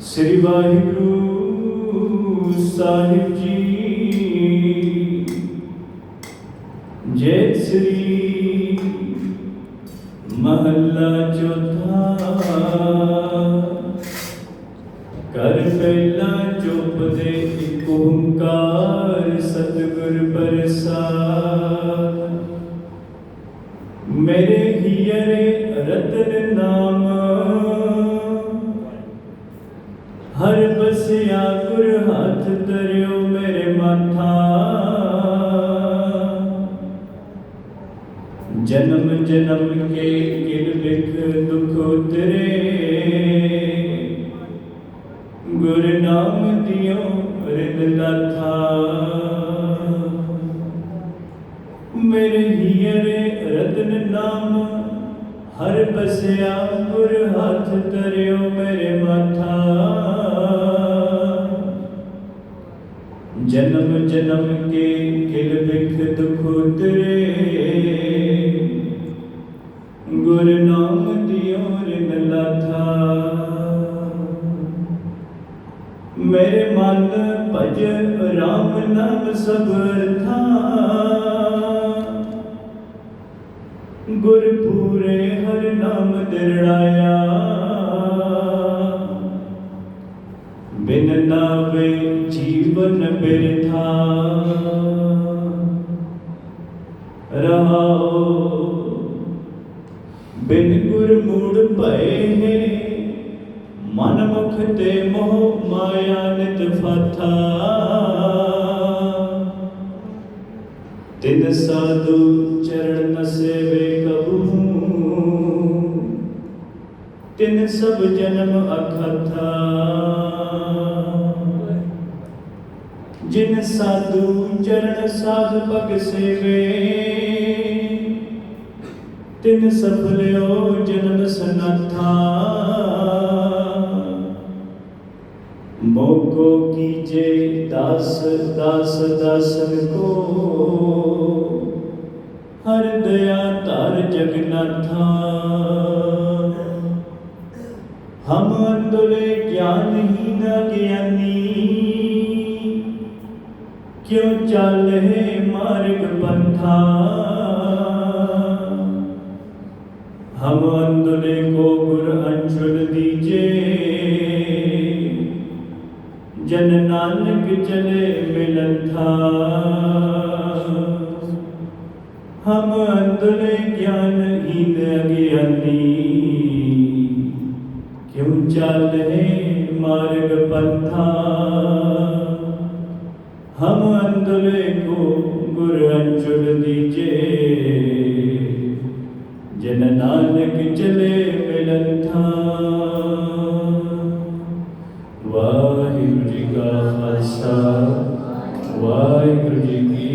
ਸ੍ਰੀ ਵਾਹਿਗੁਰੂ ਸਾਹਿਬ ਜੀ। ਜੈ ਸ੍ਰੀ ਮਹੱਲਾ ਚੌਥਾ। ਕਰ ਪਹਿਲਾ ਚੁੱਪ ਮੇਰੇ ਹੀਰੇ ਰਤਨ ਨਾਮ ਹਰ ਬਸਿਆ ਗੁਰ ਹੱਥ ਧਰਿਓ ਮੇਰੇ ਮਾਥਾ ਜਨਮ ਜਨਮ ਕੇ ਕਿਲ ਬਿਖ ਦੁਖ ਉਤਰੇ ਗੁਰ ਨਾਮ ਦਿਓ ਰਿਦ ਲਾਥਾ ਹਰ ਬਸਿਆ ਗੁਰ ਹੱਥ ਧਰਿਓ ਮੇਰੇ ਮਾਥਾ। ਜਨਮ ਜਨਮ ਕੇ ਕਿਲ ਬਿਖ ਦੁਖ ਉਤਰੇ। ਗੁਰ ਨਾਮ ਦਿਓ ਰਿਨ ਲਾਥਾ। ਮੇਰੇ ਮਨ ਭਜ ਰਾਮ ਨਾਮ ਸਬਰ ਥਾ ਗੁਰ ਪੂਰੇ ਹਰ ਨਾਮ ਦਿਰੜਾਇਆ ਬਿਨ ਨਾਵੇ ਜੀਵਨ ਬਿਰਥਾ। ਰਹਾਓ, ਬਿਨ ਗੁਰ ਮੂੜ ਭਏ ਮਨ ਮੁਖ ਤੇ ਮੋਹ ਮਾਇਆ ਨਿਤ ਫਾਥਾ। ਤਿਨ ਸਾਧੂ ਤਿਨ ਸਭ ਜਨਮ ਅਖਥਾ ਜਿਨ ਸਾਧੂ ਚਰਨ ਸਾਧ ਭਗ ਸੇਵੇ, ਤਿਨ ਸਫਲਿਓ ਜਨਮ ਸਨਾਥਾ। ਮੋਕੋ ਕੀਜੇ ਦਸ, ਦਾਸ ਦਾਸਨ ਕੋ। ਹਰ ਦਇਆ ਧਰ ਜਗਨਾਥਾ ਹਮ ਅੰਦੁਲੇ ਗਿਆਨਹੀਨ ਗਿਆਨੀ ਕਿਉ ਚਾਲੇ ਮਾਰਗ ਪੰਥਾ ਹਮ ਅੰਦੁਲੇ ਕੋ ਗੁਰ ਅੰਸ਼ੁਲ ਦੀਜੇ ਜਨ ਨਾਨਕ ਚਲੇ ਮਿਲਨ ਥਾ ਹਮ ਅੰਦੁਲੇ ਗਿਆਨ ਹੀਨ ਅਗਿਆਨੀ ਚਾਲਨੇ ਮਾਰਗ ਪੰਥਾ। ਹਮ ਅੰਦਲੇ ਕੋ ਗੁਰ ਅੰਚੁਲ ਦੀਜੇ। ਜਨ ਨਾਨਕ ਚਲੇ ਮਿਲਨ ਥਾ ਵਾਹਿਗੁਰੂ ਜੀ ਕਾ ਖਾਲਸਾ, ਵਾਹਿਗੁਰੂ ਜੀ ਕੀ